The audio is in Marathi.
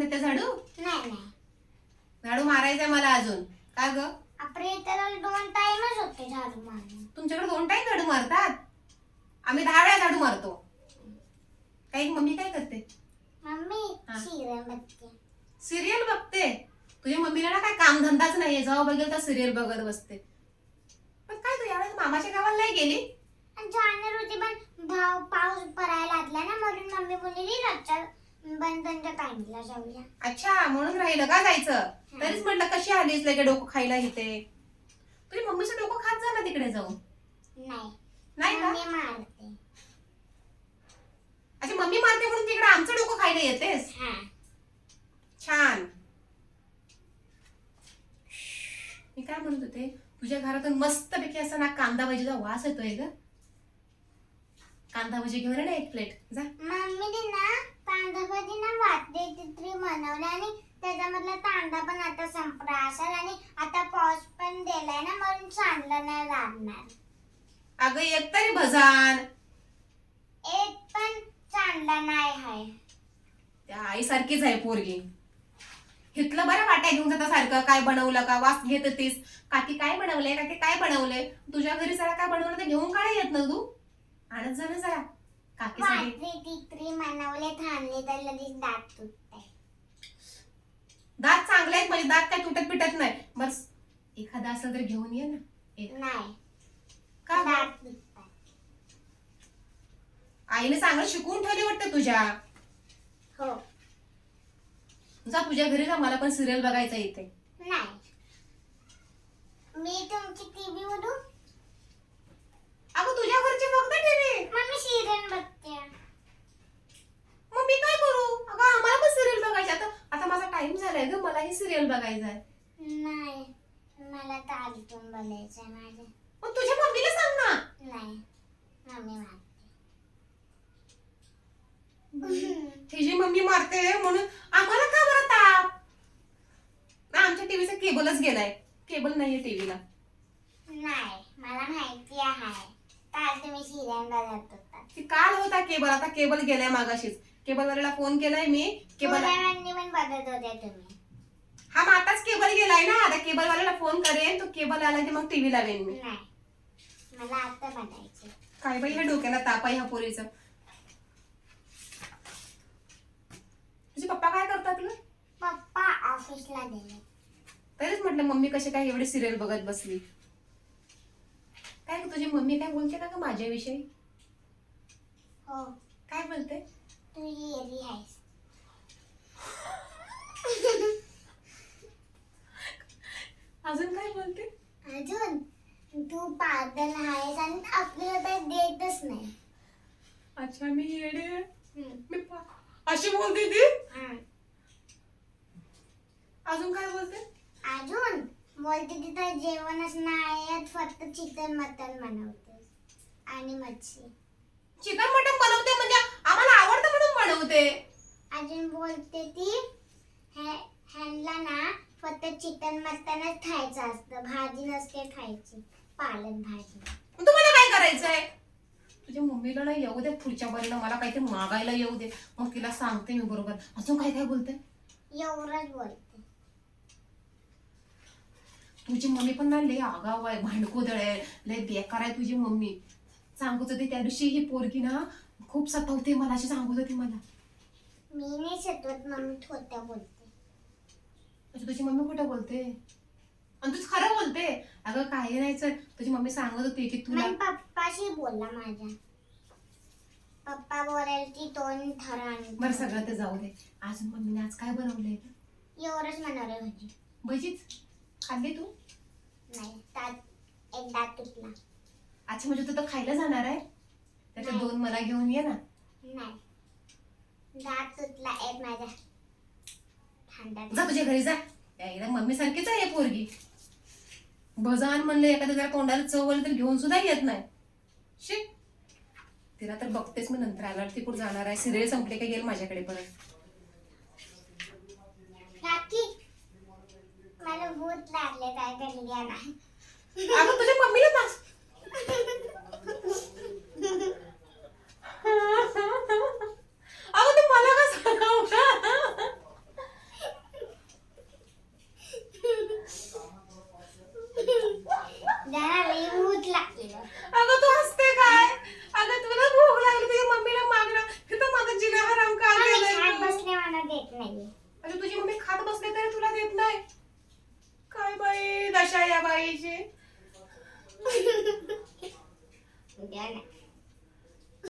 देते झाडू? नाही नाही. झाडू मारायचंय मला अजून. का ग? आपल्या इतर दोन टाइमच होते झाडू मारून तुमच्याकडे दोन टाइम झाडू मारतात? आम्ही दहा वेळा झाडू मारतो. काही मम्मी काय करते? मम्मी हा. बघते. सिरियल बघते? तुझ्या मम्मीला ना काय कामधंदाच नाहीये. जेव्हा बघेल तर सिरियल बघत बसते. पण काय तू यावेळेस मामाच्या गावाला नाही गेली? आणि जाणार होती पण भाव पाऊस पडायला लागला ना म्हणून मम्मी बोलली रच्चा जाऊया. अच्छा म्हणून राहिलं का जायचं? तरीच म्हटलं कशी आलीस लगे डोकं खायला इथे? तुझी मम्मीचं डोकं खात जा ना तिकडे जाऊन. नाही. नाही का? मम्मी मारते. अच्छा मम्मी मारते म्हणून तिकडे आमचं डोकं खायला येतेस? हा. छान. मी काय म्हणत होते? तुझ्या घरातून मस्तपैकी असा ना कांदा भजीचा वास येतोय ग. कांदा भजी घेऊन ये ना एक प्लेट. जा. मम्मीने ना कांदा भाजी ना वाटते चित्री बनवलं आणि त्याच्यामधला कांदा पण आता संपला असेल आणि आता पाऊस पण दिलाय ना म्हणून चांगलं नाही लागणार. अगं एक तरी भजान. एक पण चांगला नाही आहे. त्या आईसारखीच आहे पोरगी. हिथलं बरं वाट्या घेऊन जाता सारखं काय बनवलं का वास घेत होतीस काकी काय बनवलंय काकी काय बनवलंय. तुझ्या घरी जरा काय बनवलं ते घेऊन काय येत ना तू. आणत जा ना जरा. काकीसाठी. वाटली टिकरी बनवले थांबले तर लगेच दात तुटते दात चांगले आहेत म्हणजे दात काय तुटत पिटत नाही. बस एखादा असं तर घेऊन ये ना. एक. नाही. का गं? दात तुटतात आईने चांगलं शिकवून ठेवली वाटतं तुझ्या. हो. जा तुझ्या घरी जा मला पण सिरियल बघायचं आहे इथे नाही मी तुमची टीव्ही उडू अगं तुझ्या घरचे बघ ना टीव्ही मम्मी सिरियल बघते मग मी काय करू अगं आम्हाला पण सिरियल बघायची आता आता झालाय ग मलाही सिरियल बघायचा आहे. नाही मला बोलायचं माझ्या मग तुझ्या मम्मीला सांग ना. नाही मम्मी मारते. तिची मम्मी मारते म्हणून आम्हाला का बरं ताप? आमच्या टीव्हीचा केबलच गेलाय. केबल नाहीये टीव्हीला नाही मला माहिती आहे. काल तुम्ही सिरियल बघत होता. ती काल होता केबल आता केबल गेलाय मागाशीच. केबल वाल्याला फोन केलाय मी. केबल बघत होते तुम्ही. हा मग आताच केबल गेलाय ना. आता केबल वाल्याला फोन करेन. तो केबल आला की मग टीव्ही लावेन मी. नाही. मला आता बघायचे काय बाई ह्या डोक्याला ताप आहे ह्या पोरीचं. तुझे पप्पा काय करतात ग? पप्पा ऑफिसला गेले. तरीच म्हटलं मम्मी कशी काय एवढी सिरियल बघत बसली? काय ग तुझी मम्मी काय बोलते का ग माझ्याविषयी? हो. काय बोलते? तू येरी आहेस अजून काय बोलते अजून तू पागल आहेस आणि आपल्याला तर देतच नाही. अच्छा मी येडे? आहे. हम्म. मी पा- अशी बोलते ती. अजून काय बोलते? अजून? बोलते तिथं जेवणच नाही येत, फक्त चिकन मटन बनवते. आणि मच्छी. चिकन मटन बनवते म्हणजे आम्हाला आवडतं म्हणून बनवते. अजून बोलते ती हे ह्यांना ना फक्त चिकन मटनच खायचं असतं भाजी नसते खायची. पालक भाजी. तुम्हाला काय करायचंय? तुझ्या मम्मीला ना येऊ दे पुढच्या बारीला मला काहीतरी मागायला येऊ दे. मग तिला सांगते मी बरोबर. अजून काय काय बोलते? एवढंच बोलते. तुझी मम्मी पण ना लय आगाव आहे भांडकुदळ आहे लय बेकार आहे तुझी मम्मी. सांगत होती त्या दिवशी ही पोरगी ना खूप सतावते मला अशी सांगत होती मला. मी नाही सतवत मम्मी थोत्या बोलते. अच्छा तुझी मम्मी कुठं बोलते? आणि तूच खरं बोलते. अगं काही नाही तर तुझी मम्मी सांगत होती की तुला मग पप्पाशी बोलला माझ्या. पप्पा बोलायची तोंड थरान बरं सगळं ते जाऊ दे. अजून मम्मीने आज काय बनवलंय? एवढंच बनवलं भाजी. भजीच? खाल्ली तू? नाही एक दात तुटला. अच्छा म्हणजे तू तर खायला जाणार आहे? त्याच्या नाही. दोन मला घेऊन ये ना. नाही. दात तुटला एक माझ्या. जा खांद्यात तुझ्या घरी जा. एकदा मम्मी सारखीच आहे पोरगी. भजान म्हणलं एखाद्या जरा तोंडाला चवलं तर घेऊन सुद्धा येत नाही. शी. तिला तर बघतेच मी नंतर. आल्यावर ती कुठं जाणार आहे? सिरियल संपले का येईल माझ्याकडे परत? मला भूत लागले काय गेला अगं तुझ्या मम्मीला तास आता तुझी मम्मी खात बसले तरी तुला देत नाही. काय बाई दशा या बाईची.